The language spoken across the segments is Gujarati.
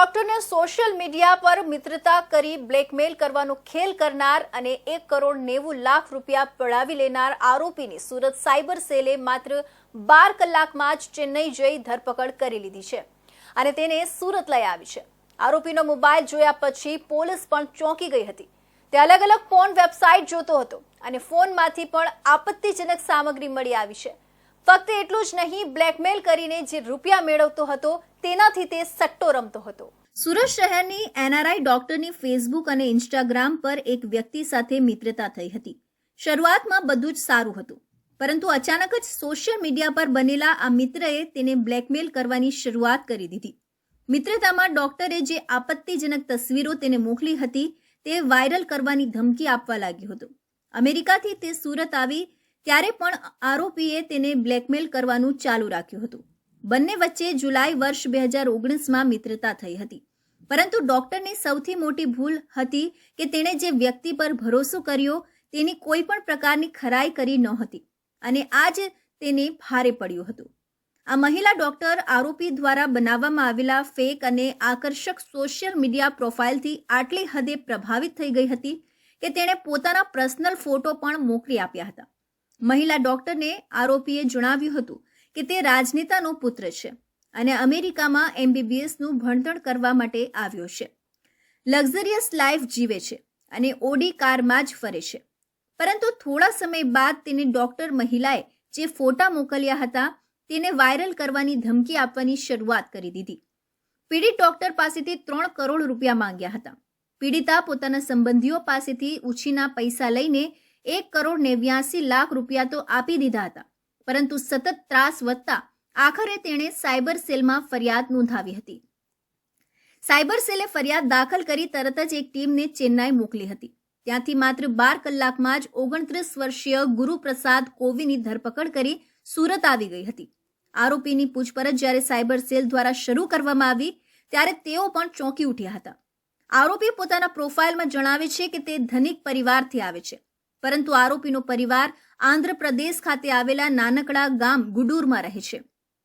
ડોક્ટરને સોશિયલ મીડિયા પર મિત્રતા કરી બ્લેકમેલ કરવાનો ખેલ કરનાર અને એક કરોડ નેવું લાખ રૂપિયા પડાવી લેનાર આરોપીની સુરત સાયબર સેલે માત્ર બાર કલાકમાં જ ચેન્નઈ જઈ ધરપકડ કરી લીધી છે અને તેને સુરત લઈ આવી છે. આરોપીનો મોબાઈલ જોયા પછી પોલીસ પણ ચોંકી ગઈ હતી. તે અલગ અલગ ફોન વેબસાઇટ જોતો હતો અને ફોનમાંથી પણ આપત્તિજનક સામગ્રી મળી આવી છે. ફક્ત એટલું જ નહીં, બ્લેકમેલ કરીને જે રૂપિયા મેળવતો હતો, તેનાથી તે સટ્ટો રમતો હતો. સુરત શહેરની એનઆરઆઈ ડોક્ટરની ફેસબુક અને ઇન્સ્ટાગ્રામ પર એક વ્યક્તિ સાથે મિત્રતા થઈ હતી. શરૂઆતમાં બધું જ સારું હતું, પરંતુ અચાનક જ સોશિયલ મીડિયા પર બનેલા આ મિત્રએ તેને બ્લેકમેલ કરવાની શરૂઆત કરી દીધી. મિત્રતામાં ડોક્ટરે જે આપત્તિજનક તસવીરો તેને મોકલી હતી, તે વાયરલ કરવાની ધમકી આપવા લાગ્યો હતો. અમેરિકાથી તે સુરત આવી ત્યારે પણ આરોપીએ તેને બ્લેકમેલ કરવાનું ચાલુ રાખ્યું હતું. બંને વચ્ચે જુલાઈ વર્ષ બે હજાર ઓગણીસમાં મિત્રતા થઈ હતી. પરંતુ ડોક્ટરની સૌથી મોટી ભૂલ હતી કે તેણે જે વ્યક્તિ પર ભરોસો કર્યો તેની કોઈ પણ પ્રકારની ખરાઈ કરી નહોતી અને આ જ તેને ભારે પડ્યું હતું. આ મહિલા ડોક્ટર આરોપી દ્વારા બનાવવામાં આવેલા ફેક અને આકર્ષક સોશિયલ મીડિયા પ્રોફાઇલથી આટલી હદે પ્રભાવિત થઈ ગઈ હતી કે તેણે પોતાના પર્સનલ ફોટો પણ મોકલી આપ્યા હતા. મહિલા ડોક્ટરને આરોપીએ જણાવ્યું હતું કે તે રાજનેતાનો પુત્ર છે અને અમેરિકામાં એમબીબીએસનું ભણતર કરવા માટે આવ્યો છે. લક્ઝરિયસ લાઈફ જીવે છે અને ઓડી કારમાં જ ફરે છે. પરંતુ થોડા સમય બાદ તેને ડોક્ટર મહિલાએ જે ફોટા મોકલ્યા હતા તેને વાયરલ કરવાની ધમકી આપવાની શરૂઆત કરી દીધી. પીડિત ડોક્ટર પાસેથી ત્રણ કરોડ રૂપિયા માંગ્યા હતા. પીડિતા પોતાના સંબંધીઓ પાસેથી ઉછીના પૈસા લઈને એક કરોડ નેવ્યાસી લાખ રૂપિયા તો આપી દીધા હતા. પરંતુ સતત ત્રાસ વધતા આખરે તેણે સાયબર સેલમાં ફરિયાદ નોંધાવી હતી. સાયબર સેલે ફરિયાદ દાખલ કરી તરત જ એક ટીમને ચેન્નાઈ મોકલી હતી. ત્યાંથી માત્ર બાર કલાકમાં જ ઓગણત્રીસ વર્ષીય ગુરુપ્રસાદ કોવીની ધરપકડ કરી સુરત આવી ગઈ હતી. આરોપીની પૂછપરછ જ્યારે સાયબર સેલ દ્વારા શરૂ કરવામાં આવી, ત્યારે તેઓ પણ ચોંકી ઉઠ્યા હતા. આરોપી પોતાના પ્રોફાઇલમાં જણાવે છે કે તે ધનિક પરિવારથી આવે છે. પરંતુ આરોપીનો પરિવાર આંધ્રપ્રદેશ ખાતે આવેલા નાનકડા ગામ ગુડુરમાં રહે છે.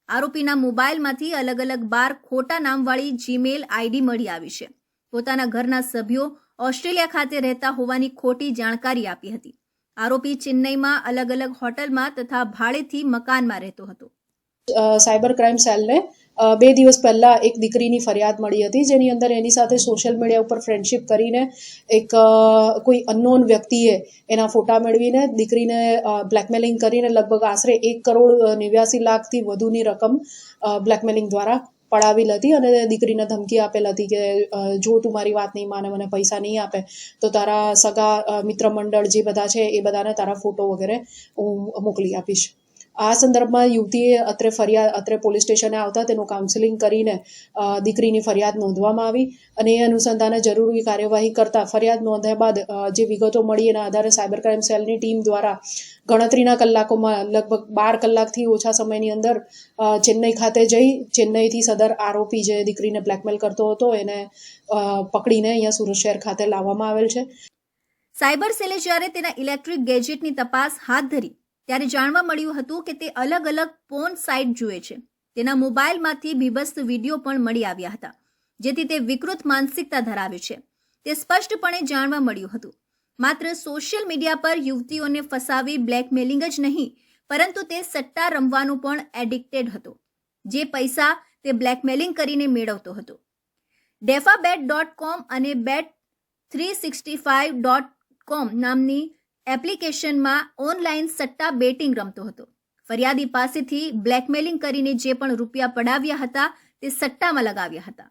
આરોપીના મોબાઈલમાંથી અલગ અલગ બાર ખોટા નામવાળી જીમેલ આઈડી મળી આવી છે. પોતાના ઘરના સભ્યો ઓસ્ટ્રેલિયા ખાતે રહેતા હોવાની ખોટી જાણકારી આપી હતી. આરોપી ચેન્નઈમાં અલગ અલગ હોટલમાં તથા ભાડેથી મકાનમાં રહેતો હતો. સાયબર ક્રાઇમ સેલને બે દિવસ પહેલાં એક દીકરીની ફરિયાદ મળી હતી, જેની અંદર એની સાથે સોશિયલ મીડિયા ઉપર ફ્રેન્ડશિપ કરીને એક કોઈ અનનોન વ્યક્તિએ એના ફોટા મેળવીને દીકરીને બ્લેકમેલિંગ કરીને લગભગ આશરે એક કરોડ નેવ્યાસી લાખથી વધુની રકમ બ્લેકમેલિંગ દ્વારા પડાવેલ હતી અને દીકરીને ધમકી આપેલ હતી કે જો તું મારી વાત નહીં માને, મને પૈસા નહીં આપે, તો તારા સગા મિત્ર મંડળ જે બધા છે એ બધાને તારા ફોટો વગેરે હું મોકલી આપીશ. આ સંદર્ભમાં યુવતીએ અત્રે ફરિયાદ, અત્રે પોલીસ સ્ટેશને આવતા તેનું કાઉન્સેલિંગ કરીને દીકરીની ફરિયાદ નોંધવામાં આવી અને એ અનુસંધાને જરૂરી કાર્યવાહી કરતા ફરિયાદ નોંધ્યા બાદ જે વિગતો મળી એના આધારે સાયબર ક્રાઇમ સેલની ટીમ દ્વારા ગણતરીના કલાકોમાં લગભગ બાર કલાકથી ઓછા સમયની અંદર ચેન્નઈ ખાતે જઈ ચેન્નઈથી સદર આરોપી જે દીકરીને બ્લેકમેલ કરતો હતો એને પકડીને અહીંયા સુરત શહેર ખાતે લાવવામાં આવેલ છે. સાયબર સેલે જ્યારે તેના ઇલેક્ટ્રિક ગેજેટની તપાસ હાથ ધરી ત્યારે જાણવા મળ્યું હતું કે તે અલગ અલગ પોર્ન સાઇટ જુએ છે. તેના મોબાઈલમાંથી બીભત્સ વીડિયો પણ મળી આવ્યા હતા, જેથી તે વિકૃત માનસિકતા ધરાવે છે. તે સ્પષ્ટપણે જાણવા મળ્યું હતું. માત્ર સોશિયલ મીડિયા પર યુવતીઓને ફસાવી, બ્લેકમેલિંગ જ નહીં, પરંતુ તે સટ્ટા રમવાનું પણ એડિક્ટેડ હતો, જે પૈસા તે બ્લેકમેલિંગ કરીને મેળવતો હતો. ડેફાબેટ ડોટ કોમ અને bet three sixty five dot com નામની એપ્લિકેશનમાં ઓનલાઈન સટ્ટા બેટિંગ રમતો હતો. ફરિયાદી પાસેથી બ્લેકમેલિંગ કરીને જે પણ રૂપિયા પડાવ્યા હતા તે સટ્ટામાં લગાવ્યા હતા.